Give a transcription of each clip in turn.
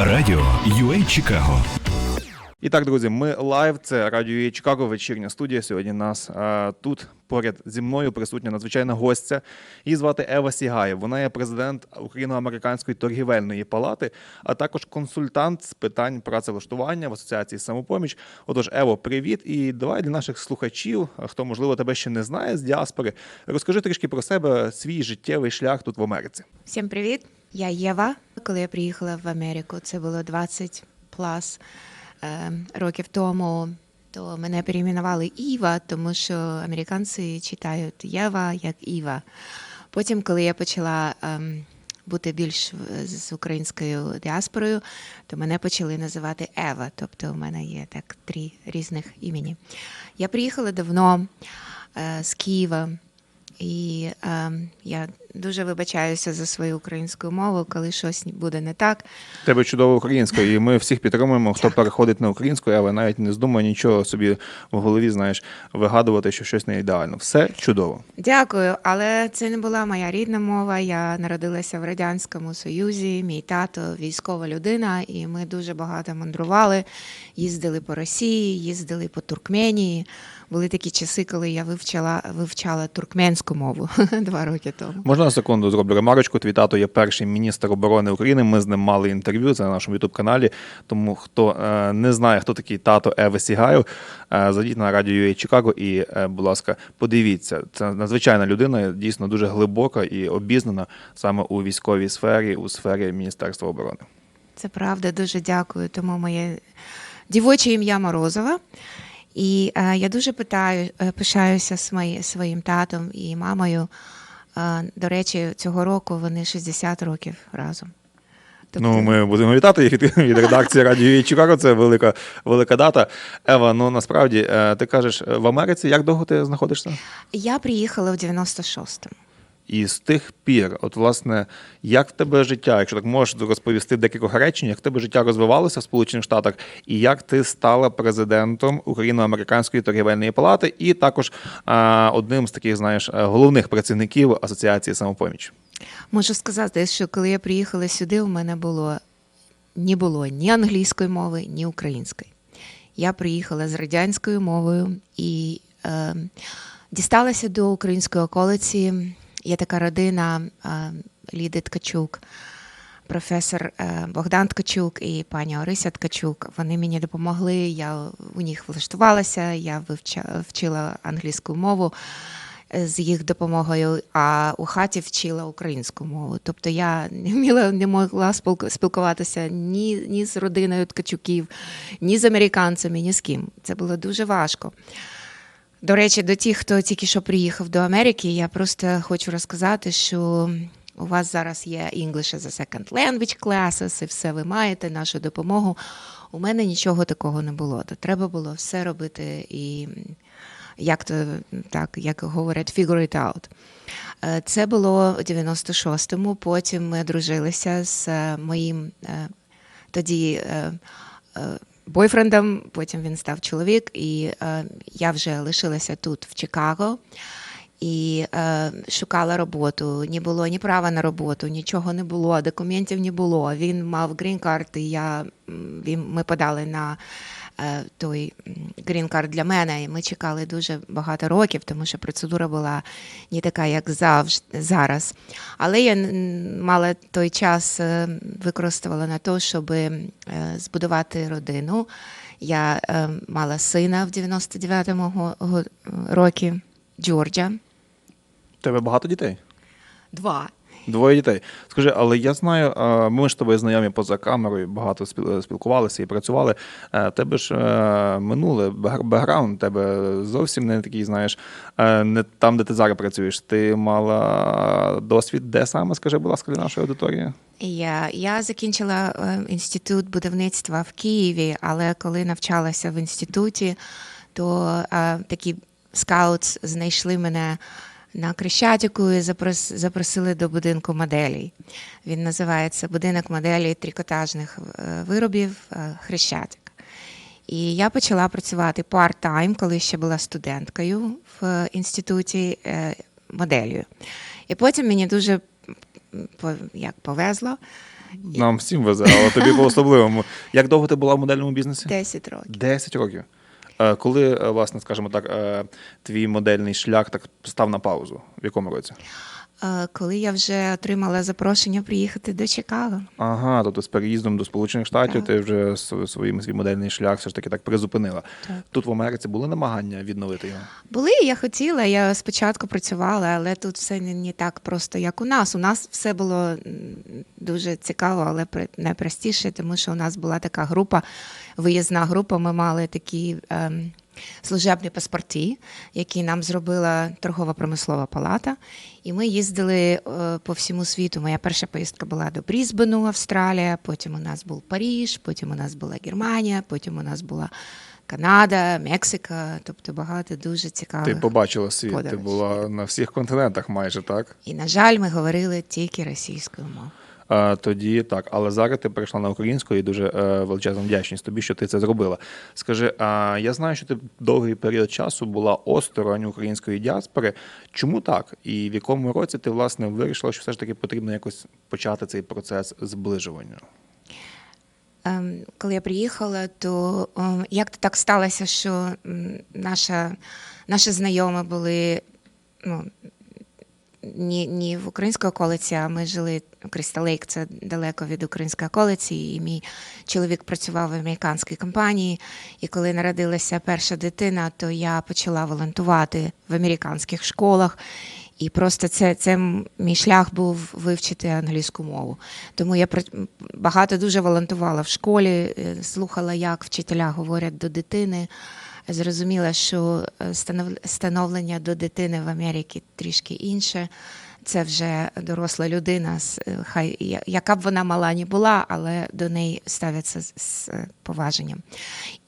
Радіо UA Чикаго. І так, друзі, ми лайв. Це радіо «Є Чикаго, вечірня студія. Сьогодні нас е, тут поряд зі мною присутня надзвичайна гостя. Її звати Ева Сігаєв. Вона є президент Україно-американської торгівельної палати, а також консультант з питань працевлаштування в асоціації самопоміч. Отож, Ево, привіт! І давай для наших слухачів, хто можливо тебе ще не знає з діаспори, розкажи трішки про себе свій життєвий шлях тут в Америці. Всім привіт! Я Єва. Коли я приїхала в Америку, це було 20 плюс е, років тому. То мене перейменували Іва, тому що американці читають Єва як Іва. Потім, коли я почала ем, бути більш з українською діаспорою, то мене почали називати Ева. Тобто у мене є так три різних імені. Я приїхала давно е, з Києва. І е, я дуже вибачаюся за свою українську мову, коли щось буде не так. Тебе чудово українська, і ми всіх підтримуємо, хто переходить на українську, але навіть не здумає нічого собі в голові, знаєш, вигадувати, що щось не ідеально. Все чудово. Дякую, але це не була моя рідна мова. Я народилася в радянському союзі. Мій тато військова людина, і ми дуже багато мандрували. Їздили по Росії, їздили по Туркменії. Були такі часи, коли я вивчала вивчала туркменську мову два роки тому. Можна на секунду зроблю ремарочку. Твій тато є перший міністр оборони України. Ми з ним мали інтерв'ю. Це на нашому ютуб каналі. Тому хто е, не знає, хто такий тато Еви Сігаєв, е, зайдіть на радіо UA Чикаго і, е, будь ласка, подивіться. Це надзвичайна людина, дійсно дуже глибока і обізнана саме у військовій сфері, у сфері Міністерства оборони. Це правда, дуже дякую. Тому моє дівоче ім'я Морозова. І е, я дуже питаю, е, пишаюся своє, своїм татом і мамою. Е, до речі, цього року вони 60 років разом. Тобто Ну, ми будемо вітати їх від, від редакції Радіо Чикаго. Це велика, велика дата. Ева, ну насправді е, ти кажеш в Америці, як довго ти знаходишся? Я приїхала в 96-му. І з тих пір, от власне, як в тебе життя, якщо так можеш розповісти декількох речень, як в тебе життя розвивалося в Сполучених Штатах, і як ти стала президентом Україно-американської торгівельної палати, і також а, одним з таких, знаєш, головних працівників асоціації самопоміч. Можу сказати, що коли я приїхала сюди, у мене було не було ні англійської мови, ні української. Я приїхала з радянською мовою і е, дісталася до української околиці. Є така родина е, Ліди Ткачук, професор е, Богдан Ткачук і пані Орися Ткачук. Вони мені допомогли. Я у них влаштувалася, я вчила англійську мову з їх допомогою, а у хаті вчила українську мову. Тобто я не вміла, не могла спілку- спілкуватися ні, ні з родиною Ткачуків, ні з американцями, ні з ким. Це було дуже важко. До речі, до тих, хто тільки що приїхав до Америки, я просто хочу розказати, що у вас зараз є English as a Second Language classes, і все ви маєте нашу допомогу. У мене нічого такого не було. То треба було все робити і як то так, як говорять, figure it out. Е, Це було у 96-му. Потім ми одружилися з е, моїм е, тоді бойфрендом, потім він став чоловік, і е, я вже лишилася тут, в Чикаго. І е, шукала роботу. Ні було ні права на роботу, нічого не було, документів не було. Він мав грін-карт, і я, він, ми подали на той грін-карт для мене. І ми чекали дуже багато років, тому що процедура була не така, як завжди зараз. Але я мала той час е, використовувала на те, щоб е, збудувати родину. Я е, мала сина в 99-му го- го- році, Джорджа. У тебе багато дітей? Два. Двоє дітей. Скажи, але я знаю, ми ж тобою знайомі поза камерою, багато спіл- спілкувалися і працювали. Е, Тебе ж е, минуле бек- бекграунд, тебе зовсім не такий, знаєш, е, не там, де ти зараз працюєш. Ти мала досвід, де саме, скажи, будь ласка, для нашої аудиторії? Я, я закінчила інститут будівництва в Києві, але коли навчалася в інституті, то такі скаутс знайшли мене на Крещатику і запросили до будинку моделей. Він називається Будинок моделей трикотажних е, виробів е, Хрещатик. І я почала працювати part-time, коли ще була студенткою в інституті е, моделлю. І потім мені дуже як повезло. Нам всім везе, але тобі по особливому. Як довго ти була в модельному бізнесі? 10 років. 10 років. Е, Коли, е, власне, скажімо так, е, твій модельний шлях так став на паузу? В якому році? Е, Коли я вже отримала запрошення приїхати до Чикаго. Ага, тобто з переїздом до Сполучених Штатів Так. ти вже св- своїм свій модельний шлях все ж таки так призупинила. Так. Тут в Америці були намагання відновити його. Були, я хотіла, я спочатку працювала, але тут все не, не так просто, як у нас. У нас все було дуже цікаво, але не тому що у нас була така група, виїзна група. Ми мали такі ем, служебні паспорти, які нам зробила торгова-промислова палата. І ми їздили е, по всьому світу. Моя перша поїздка була до Брізбену, Австралія, потім у нас був Паріж, потім у нас була Германія, потім у нас була. Канада, Мексика, тобто багато дуже цікавих. Ти побачила світ, ти була на всіх континентах майже, так? І, на жаль, ми говорили тільки російською мовою. Тоді так, але зараз ти перейшла на українську і дуже е, величезна вдячність тобі, що ти це зробила. Скажи, а я знаю, що ти довгий період часу була осторонь української діаспори. Чому так? І в якому році ти власне вирішила, що все ж таки потрібно якось почати цей процес зближування? Ем, коли я приїхала, то ем, як то так сталося, що наша, наші знайомі були ну, не, не в українській околиці, а ми жили Крісталейк, це далеко від української околиці, і мій чоловік працював в американській компанії. І коли народилася перша дитина, то я почала волонтувати в американських школах. І просто це, це мій шлях був вивчити англійську мову. Тому я багато дуже волонтувала в школі, е, слухала, як вчителя говорять до дитини. Зрозуміла, що е, становлення до дитини в Америці трішки інше. Це вже доросла людина, е, хай яка б вона мала не була, але до неї ставляться з, е, поваженням.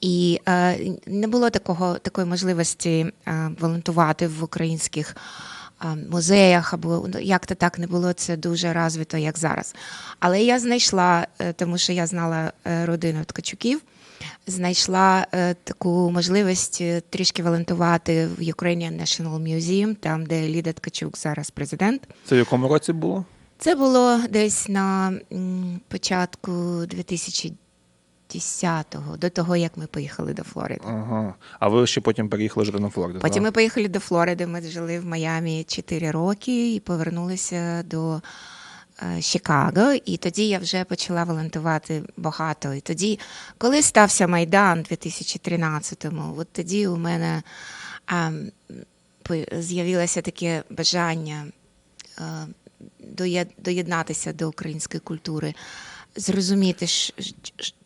І е, не було такого, такої можливості е, волонтувати в українських а, музеях, або ну, як то так не було це дуже розвито, як зараз. Але я знайшла, е, тому що я знала е, родину Ткачуків, знайшла е, таку можливість е, трішки волонтувати в Ukrainian National Museum, там, де Ліда Ткачук зараз президент. Це в якому році було? Це було десь на початку 2010-го, до того, як ми поїхали до Флориди. Ага. А ви ще потім переїхали жити на Флориду? Потім так? ми поїхали до Флориди. Ми жили в Майамі 4 роки і повернулися до Чикаго. І тоді я вже почала волонтувати багато. І тоді, коли стався Майдан у 2013-му, от тоді у мене ем, з'явилося таке бажання е, доєднатися до української культури. Зрозуміти,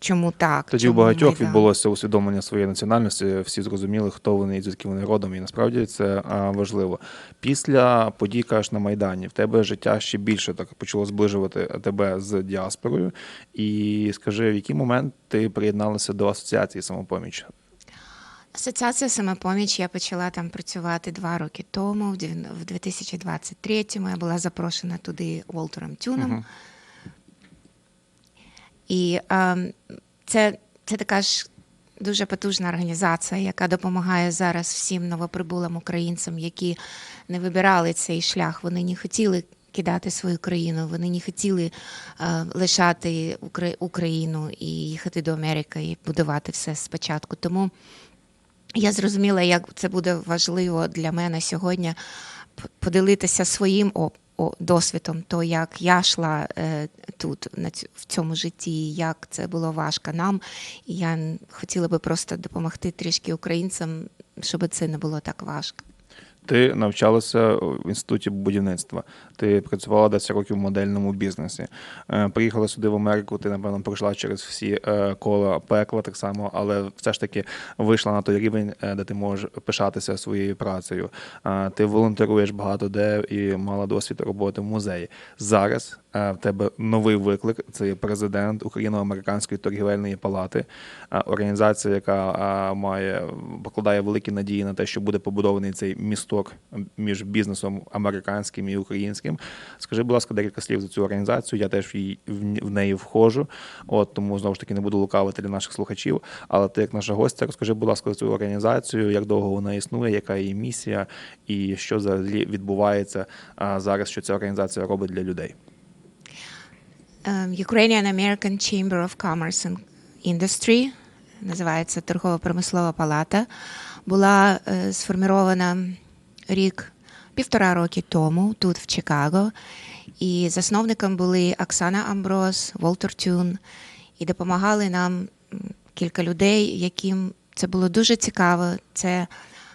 чому так. Тоді у багатьох Майдан. відбулося усвідомлення своєї національності, всі зрозуміли, хто вони і звідки вони родом, і насправді це важливо. Після подій кажеш, на Майдані в тебе життя ще більше так почало зближувати тебе з діаспорою. І скажи, в який момент ти приєдналася до асоціації самопоміч? Асоціація самопоміч я почала там працювати два роки тому, в дев'ян- в 2023-му. Я була запрошена туди Волтером Тюном. І ем, це, це така ж дуже потужна організація, яка допомагає зараз всім новоприбулим українцям, які не вибирали цей шлях. Вони не хотіли кидати свою країну, вони не хотіли е, лишати Укра- Україну і їхати до Америки і будувати все спочатку. Тому я зрозуміла, як це буде важливо для мене сьогодні поділитися своїм о- о- досвідом, то як я йшла е, тут на цю, в цьому житті, як це було важко нам. І я хотіла би просто допомогти трішки українцям, щоб це не було так важко. Ти навчалася в інституті будівництва. Ти працювала 10 років в модельному бізнесі. Е, Приїхала сюди в Америку. Ти напевно пройшла через всі е, кола пекла так само, але все ж таки вийшла на той рівень, е, де ти можеш пишатися своєю працею. Ти волонтеруєш багато де і мала досвід роботи в музеї. Зараз в тебе новий виклик. Це є президент Україно-американської торгівельної палати, організація, яка має покладає великі надії на те, що буде побудований цей місток між бізнесом американським і українським. Скажи, будь ласка, декілька слів за цю організацію. Я теж в, неї входжу. От тому знову ж таки не буду лукавити для наших слухачів. Але ти, як наша гостя, розкажи, будь ласка, за цю організацію, як довго вона існує, яка її місія, і що взагалі відбувається зараз, що ця організація робить для людей. ем, Ukrainian American Chamber of Commerce and Industry, називається Торгово-промислова палата, була е, сформірована рік, півтора роки тому, тут в Чикаго. І засновником були Оксана Амброс, Волтер Тюн, і допомагали нам кілька людей, яким це було дуже цікаво. Це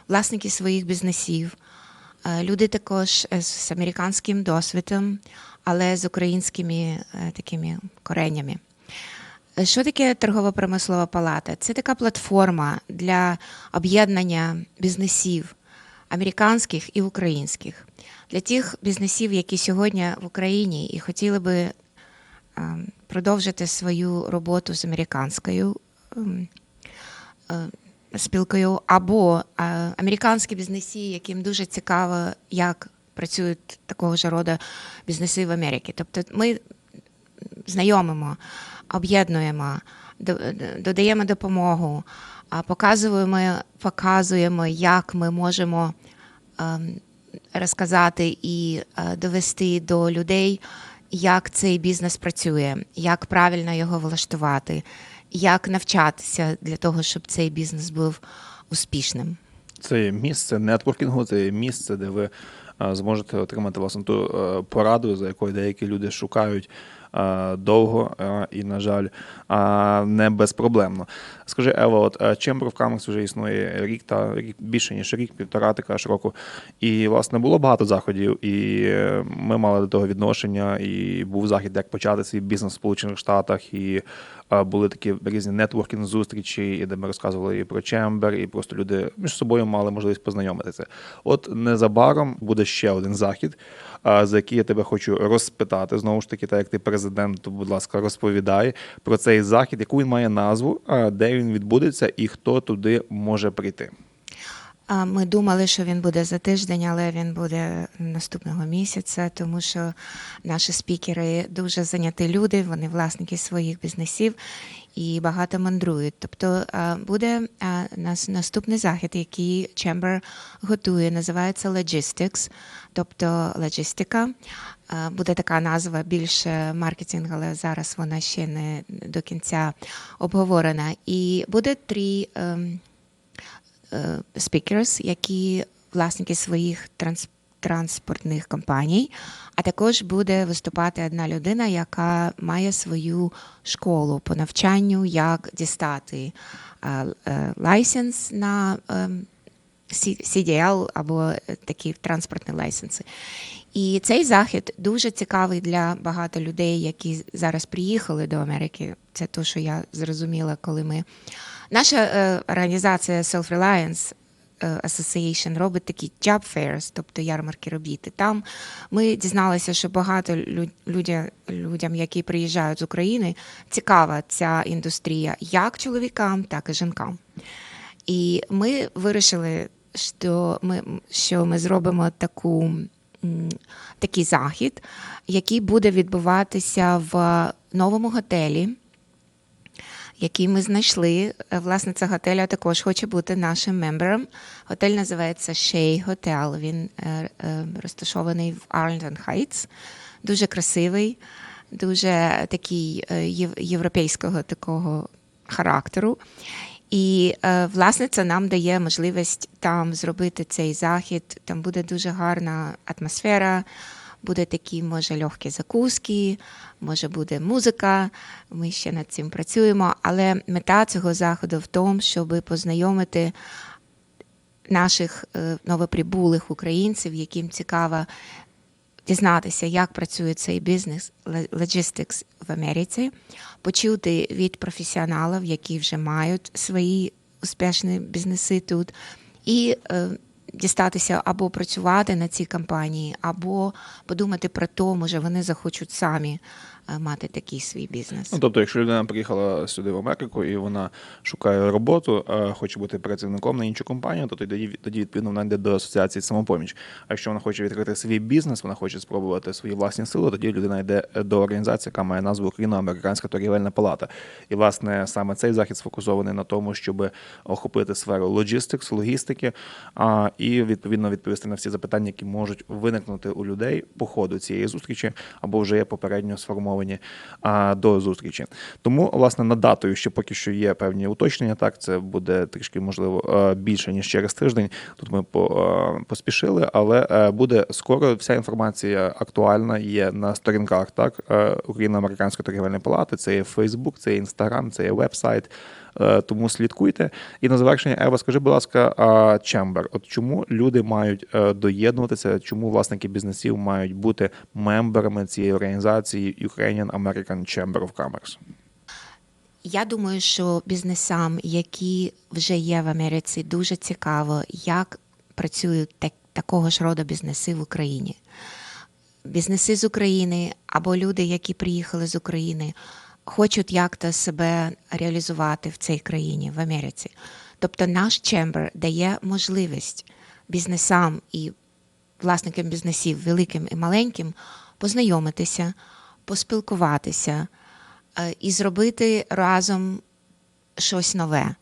власники своїх бізнесів, Е, Люди також е, з американським досвідом, але з українськими е, такими кореннями. Е, Що таке торгово-промислова палата? Це така платформа для об'єднання бізнесів американських і українських. Для тих бізнесів, які сьогодні в Україні і хотіли би е, продовжити свою роботу з американською ем, е, спілкою, або е, американські бізнеси, яким дуже цікаво, як працюють такого ж роду бізнеси в Америці. Тобто ми знайомимо, об'єднуємо, додаємо допомогу, показуємо, показуємо, як ми можемо ем, розказати і е, довести до людей, як цей бізнес працює, як правильно його влаштувати, як навчатися для того, щоб цей бізнес був успішним. Це місце нетворкінгу, це місце, де ви е, зможете отримати власне ту е, пораду, за якою деякі люди шукають довго і, на жаль, не безпроблемно. Скажи, Ева, от е, Chamber of вже існує рік та рік більше ніж рік, півтора ти кажеш року. І власне було багато заходів, і е, ми мали до того відношення. І був захід, як почати свій бізнес в Сполучених Штатах, і е, були такі різні нетворкінг зустрічі, і де ми розказували і про Чембер, і просто люди між собою мали можливість познайомитися. От незабаром буде ще один захід, за який я тебе хочу розпитати. Знову ж таки, так як ти президент, то, будь ласка, розповідай про цей захід, яку він має назву, а, він відбудеться і хто туди може прийти. Ми думали, що він буде за тиждень, але він буде наступного місяця, тому що наші спікери дуже зайняті люди, вони власники своїх бізнесів і багато мандрують. Тобто буде нас наступний захід, який Chamber готує, називається Logistics, тобто логістика. Буде така назва більше маркетинг, але зараз вона ще не до кінця обговорена. І буде три. ем, е, speakers, які власники своїх транс, транспортних компаній, а також буде виступати одна людина, яка має свою школу по навчанню, як дістати е, лайсенс на е, C- CDL або е, такі транспортні лайсенси. І цей захід дуже цікавий для багато людей, які зараз приїхали до Америки. Це те, що я зрозуміла, коли ми. Наша е, організація Self-Reliance е, Association робить такі job fairs, тобто ярмарки робіт. І Там ми дізналися, що багато лю- людя, людям, які приїжджають з України, цікава ця індустрія як чоловікам, так і жінкам. І ми вирішили, що ми, що ми зробимо таку, такий захід, який буде відбуватися в новому готелі, який ми знайшли. Е, Власниця готеля також хоче бути нашим мембером. Готель називається Shea Hotel. Він е, е, розташований в Arlington Heights. Дуже красивий, дуже такий європейського такого характеру. І е, власне це нам дає можливість там зробити цей захід. Там буде дуже гарна атмосфера, буде такі, може, легкі закуски, може буде музика. Ми ще над цим працюємо. Але мета цього заходу в тому, щоб познайомити наших е, новоприбулих українців, яким цікаво дізнатися, як працює цей бізнес logistics в Америці, почути від професіоналів, які вже мають свої успішні бізнеси тут, і е, дістатися або працювати на цій компанії, або подумати про те, може вони захочуть самі мати такий свій бізнес. Ну, тобто, якщо людина приїхала сюди в Америку і вона шукає роботу, е, хоче бути працівником на іншу компанію, то тоді, тоді відповідно вона йде до асоціації самопоміч. А якщо вона хоче відкрити свій бізнес, вона хоче спробувати свої власні сили, тоді людина йде до організації, яка має назву Україно-Американська торгівельна палата. І власне саме цей захід сфокусований на тому, щоб охопити сферу лоджистикс, логістики, а, і відповідно відповісти на всі запитання, які можуть виникнути у людей по ходу цієї зустрічі, або вже є попередньо сформовані спрямовані а, до зустрічі. Тому, власне, на датою ще поки що є певні уточнення. Так, це буде трішки можливо е, більше ніж через тиждень. Тут ми е, поспішили, але е, буде скоро. Вся інформація актуальна є на сторінках так Україно-американської торгівельної палати. Це є Фейсбук, це є Інстаграм, це є веб-сайт. Е, Тому слідкуйте. І на завершення, Ева, скажи, будь ласка, Chamber, от чому люди мають е, доєднуватися, чому власники бізнесів мають бути мемберами цієї організації Ukrainian American Chamber of Commerce? Я думаю, що бізнесам, які вже є в Америці, дуже цікаво, як працюють так, такого ж роду бізнеси в Україні. Бізнеси з України або люди, які приїхали з України, хочуть як-то себе реалізувати в цій країні, в Америці. Тобто наш чембер дає можливість бізнесам і власникам бізнесів, великим і маленьким, познайомитися, поспілкуватися е, і зробити разом щось нове.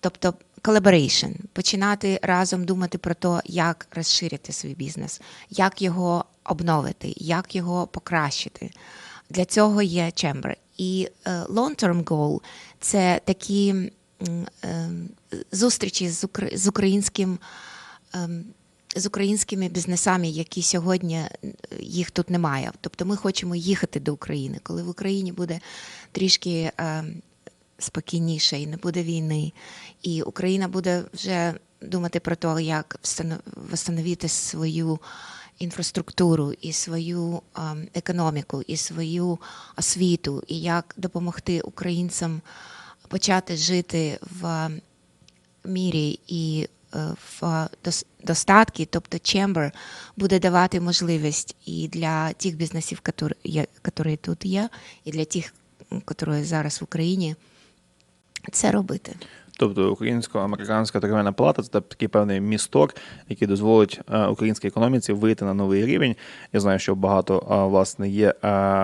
Тобто collaboration, починати разом думати про те, як розширити свій бізнес, як його обновити, як його покращити. Для цього є Chamber. І е, long-term goal – це такі е, зустрічі з, укр- з українським. ем, з українськими бізнесами, які сьогодні е, їх тут немає. Тобто ми хочемо їхати до України, коли в Україні буде трішки е, спокійніше і не буде війни, і Україна буде вже думати про те, як встанов- встановити свою інфраструктуру і свою економіку, і свою освіту, і як допомогти українцям почати жити в мірі і е, в дос- достатки, тобто Chamber буде давати можливість і для тих бізнесів, які тут є, і для тих, які зараз в Україні, це робити. Тобто українсько-американська торгівельна палата це такий певний місток, який дозволить е, українській економіці вийти на новий рівень. Я знаю, що багато е, власне є е,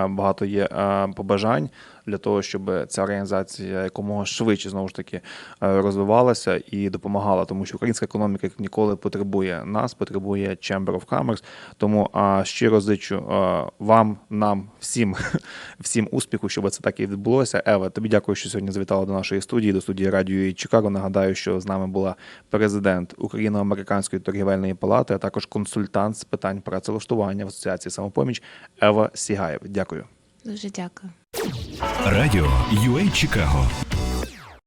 багато є побажань для того, щоб ця організація якомога швидше знову ж таки е, розвивалася і допомагала, тому що українська економіка як ніколи потребує нас, потребує Chamber of Commerce. Тому щиро зичу е, вам, нам, всім, всім успіху, щоб це так і відбулося. Ева, тобі дякую, що сьогодні завітала до нашої студії, до студії радіо Чикаго. Нагадаю, що з нами була президент Україно-американської торгівельної палати, а також консультант з питань працевлаштування в асоціації самопоміч Ева Сігаєв. Дякую. Дуже дякую. Радіо UA Чикаго